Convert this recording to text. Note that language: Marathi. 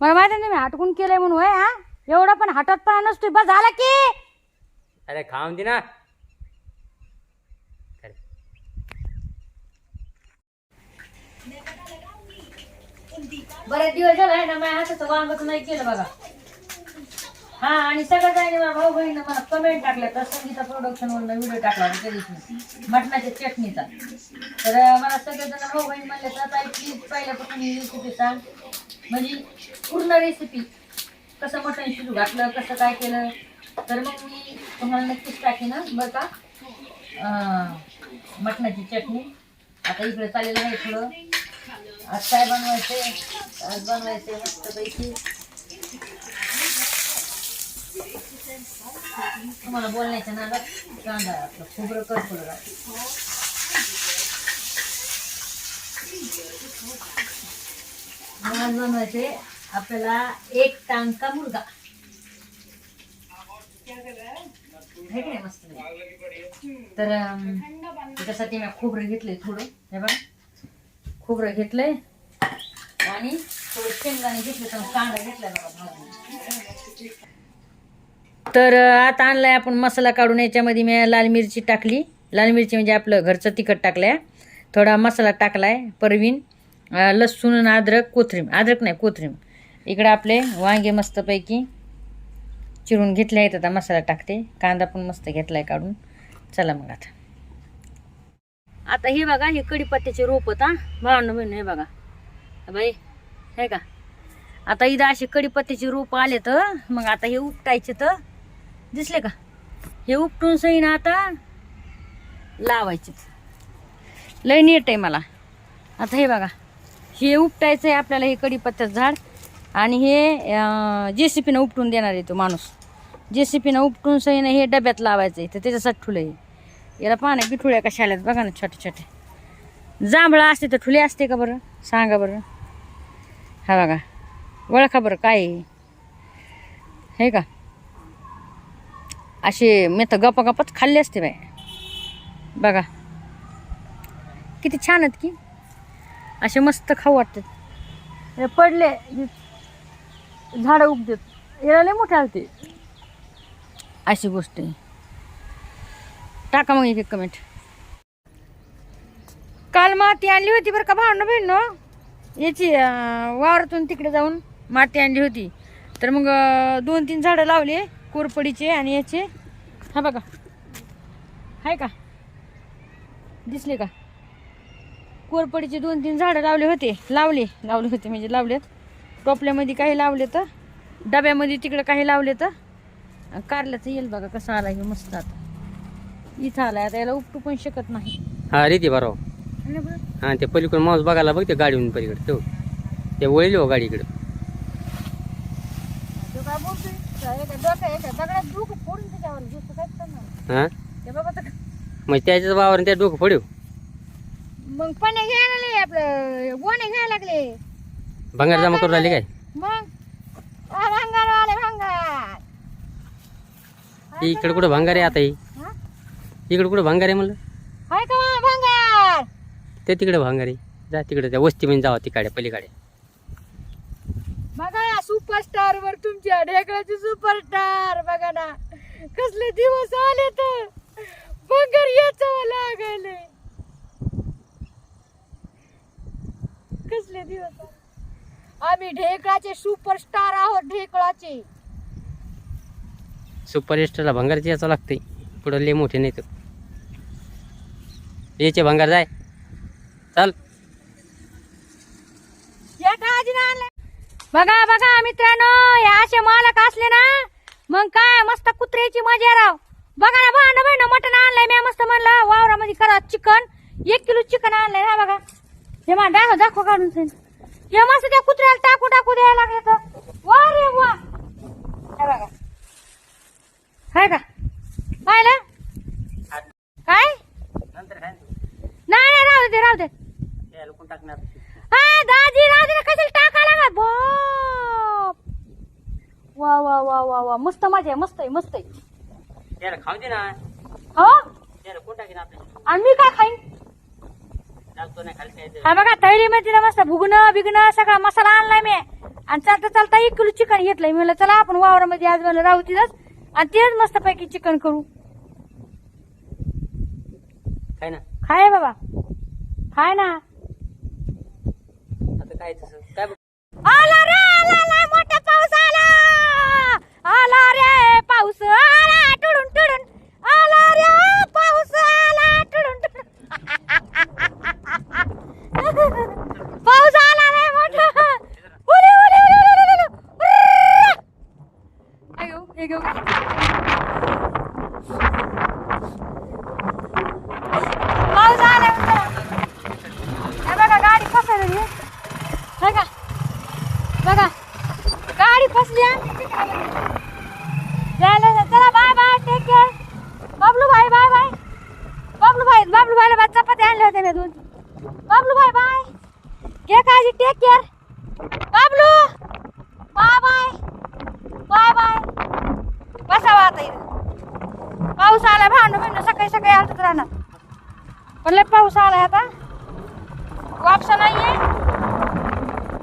मला माहिती नाही मी हटकून केलंय म्हणून होय हा? एवढा पण हटत पण नसतोय. बस झाला की? अरे खाऊन दे ना. अरे, बरेच दिवस झाला आहे ना माझ्या हाताचं वांगच नाही केलं बघा. हा आणि सगळं काही मला भाऊ बहिणी मला कमेंट टाकल्या तर संगीता प्रोडक्शन वरनं व्हिडिओ टाकला होता त्या दिवशी मटणाच्या चटणीचा. तर मला सगळेजण भाऊ बहीण म्हणले तर ताई प्लीज पहिल्यापासून रेसिपी सांग. म्हणजे पूर्ण रेसिपी कसं मटण शिजू घातलं कसं काय केलं तर मग मी तुम्हाला नक्कीच टाकेन बरं का? मटणाची चटणी. आता इकडे चाललेलं आहे थोडं. आज काय बनवायचंय? आज बनवायचंय मस्तपैकी. तुम्हाला बोलण्याच्या नादात कांदा आपलं खोबरं करपलं आज बनवायचे आपल्याला एक टांका मुलगा. आहे मस्त तर त्याच्यासाठी मी खोबरं घेतलंय थोडं. हे बघा. खोबरं घेतलंय. आणि थोडं शेंगदाणे घेतले तर कांदा घेतला बघा तर आता आणलाय आपण मसाला काढून. याच्यामध्ये मी लाल मिरची टाकली. लाल मिरची म्हणजे आपलं घरचं तिखट टाकलंय. थोडा मसाला टाकलाय परवीन. लसूण आणि अद्रक कोथरीम. अद्रक नाही कोथरीम. इकडं आपले वांगे मस्तपैकी चिरून घेतले आहेत. आता मसाला टाकते. कांदा पण मस्त घेतला आहे काढून. चला मग आता. आता हे बघा हे कढीपत्त्याचे रोप होता भावनं बहिण हे बघा. बाई हे का? आता इथं असे कढीपत्त्याचे रोप आले तर मग आता हे उपटायचे तर. दिसले का? हे उपटून सईन आता लावायचे लय नीट आहे मला. आता हे बघा. हे उपटायचं आहे आपल्याला हे कढीपत्त्याचं झाड. आणि हे जे सी पीनं उपटून देणार आहे तो माणूस. जे सी पीनं उपटून सईनं हे डब्यात लावायचं आहे तर त्याच्यासाठी ठुलं आहे. याला पाण्या बिठुळ्या कशा आल्यात बघा ना छोटे छोटे जांभळं असते तर ठुले असते का बरं? सांगा बरं. हा बघा. ओळखा बरं काय हे. का? असे मी तर गप्पा गप्पाच खाल्ले असते बाय बघा. किती छान आहेत की? असे मस्त खाऊ वाटतात. हे पडले झाडं उगतात याला लय मोठे आलते. अशी गोष्ट आहे. टाका मग एक एक कमेंट काल माती आणली होती बरं का भावनं बहीण याची वावरातून तिकडे जाऊन माती आणली होती. तर मग दोन तीन झाडं लावले कोरपडीचे आणि याचे. हा बघा. आहे का? दिसले का? कोरपडीचे दोन तीन झाडं लावले होते. लावले लावले होते म्हणजे लावलेत. टोपल्यामध्ये काही लावले तर डब्यामध्ये तिकडे काही लावले तर. कारल्याचं येईल बघा कसं आला हे मस्त आता. इथं आलाय आता याला उपटू पण शकत नाही. हा रीती बरोबर है? हा ते पलीकडे माऊस बघायला बघ ते गाडीहून पलीकडे. तो ते वळले हो गाडी इकडे तो काय बोलतोय? काय एका डोक्या- एका दगडात डोकं फोडून त्याच्यावर दिसतं काय करणार? हा? ते मग त्याच्याच वावर त्या डोकं फोडू मग पाण्या घ्यायला लागले आपलं गोणे घ्यायला लागले. भंगार जमा करून राहिले काय? मग आ, भांगार आले भांगार. इकडे कुठं भंगार आहे आता ही? हा? इकडे कुठं भंगार आहे म्हणलं? हाय का वा भांगार? ते तिकडे भंगार आहे. जा तिकडे त्या वस्ती म्हणजे जावा तिकडे पलीकडे. बघा सुपरस्टार वर तुमच्या ढेकळाचे सुपरस्टार बघा ना. कसले दिवस आले तर बंगर याचावं लागायले कसले दिवस आले. आम्ही ढेकळाचे सुपरस्टार आहोत ढेकळाचे. सुपर स्टारला भंगारची याचं लागतंय. पुढं लय मोठे नाही तर याचे भंगार जाय. चाल. बघा बघा मित्रांनो हे असे मालक असले ना मग काय मस्त कुत्र्याची मजा राव. बघा ना भांड बहिण मटण आणलंय मी मस्त म्हणलं वावरामध्ये करा चिकन. एक किलो चिकन आणलंय हा बघा. हे मा दाखव दाखव काढून. हे मस्त त्या कुत्र्याला टाकू टाकू द्यायला लागले तर. वा रे वा. हे बघा. हाय का? पाहिलं? काय? नाही नाही राहू दे राहू दे. टाकणार? हा दाजी दाजी कशाला टाकायला लागला? बाप. वा वा वा वा वा. मस्त मजा आहे मस्त आहे मस्त आहे. त्याला खाऊ दे ना. हो? कोण टाकेन आपल्या आणि मी काय खाईन? हा बघा थैलीमध्ये ना मस्त भुगणं बिगणं सगळा मसाला आणलाय मी. आणि चालता चालता एक किलो चिकन घेतलंय. मी म्हणलं चला आपण वावरामध्ये आज मला राहू तिथंच. आणि तेच मस्त पैकी चिकन करू. काय ना? खाय बाबा? खाय ना? आता काय तसं? काय बघ आला रे आला आला मोठा पाऊस आला आला रे पाऊस आला टुडून टुडून आला रे पाऊस आला टुडून टुडून पाऊस आला रे मोठा उले उले उले उले उले उले उर्र. अयो हे घेऊ पाऊस आला हे बघा गाडी फसवलेली आहे. बघा बघा गाडी फसली आहे. झालं चला bye bye take care Bablu भाई बाय बाय बाबलू भाई बाबलू भाईला बा चपाती दोन. Bablu bye bye. घे काळजी take care Bablu. Bye bye. Bye bye. बसावा आता इथं. पाऊस आला भांडू भांडू सकाळी सकाळी आलत राहणार. पण लय पाऊस आलाय आता. वापसा आहे